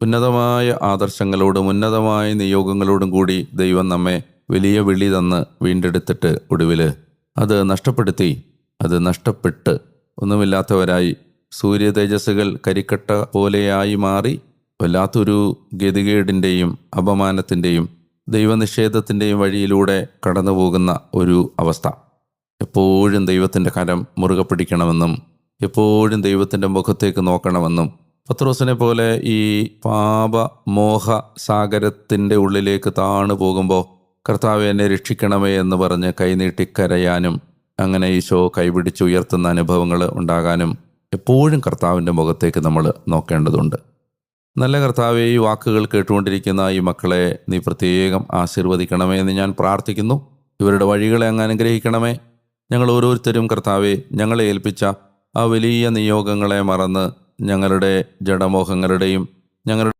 ഉന്നതമായ ആദർശങ്ങളോടും ഉന്നതമായ നിയോഗങ്ങളോടും കൂടി ദൈവം നമ്മെ വലിയ വിളി തന്ന് വീണ്ടെടുത്തിട്ട് ഒടുവിൽ അത് നഷ്ടപ്പെടുത്തി അത് നഷ്ടപ്പെട്ട് ഒന്നുമില്ലാത്തവരായി സൂര്യ തേജസ്സുകൾ കരിക്കട്ട പോലെയായി മാറി വല്ലാത്തൊരു ഗതികേടിന്റെയും അപമാനത്തിന്റെയും ദൈവനിഷേധത്തിന്റെയും വഴിയിലൂടെ കടന്നു പോകുന്ന ഒരു അവസ്ഥ. എപ്പോഴും ദൈവത്തിന്റെ കരം മുറുകെ പിടിക്കണമെന്നും എപ്പോഴും ദൈവത്തിന്റെ മുഖത്തേക്ക് നോക്കണമെന്നും പത്രോസിനെ പോലെ ഈ പാപ മോഹ സാഗരത്തിന്റെ ഉള്ളിലേക്ക് താണു പോകുമ്പോൾ കർത്താവ് എന്നെ രക്ഷിക്കണമേ എന്ന് പറഞ്ഞ് കൈനീട്ടി കരയാനും അങ്ങനെ ഈശോ കൈപിടിച്ച് ഉയർത്തുന്ന അനുഭവങ്ങൾ ഉണ്ടാകാനും എപ്പോഴും കർത്താവിന്റെ മുഖത്തേക്ക് നമ്മൾ നോക്കേണ്ടതുണ്ട്. നല്ല കർത്താവെ ഈ വാക്കുകൾ കേട്ടുകൊണ്ടിരിക്കുന്ന ഈ മക്കളെ നീ പ്രത്യേകം ആശീർവദിക്കണമേ എന്ന് ഞാൻ പ്രാർത്ഥിക്കുന്നു. ഇവരുടെ വഴികളെ അങ്ങ് അനുഗ്രഹിക്കണമേ. ഞങ്ങൾ ഓരോരുത്തരും കർത്താവെ ഞങ്ങളെ ഏൽപ്പിച്ച ആ വലിയ നിയോഗങ്ങളെ മറന്ന് ഞങ്ങളുടെ ജഡമോഹങ്ങളുടെയും ഞങ്ങളുടെ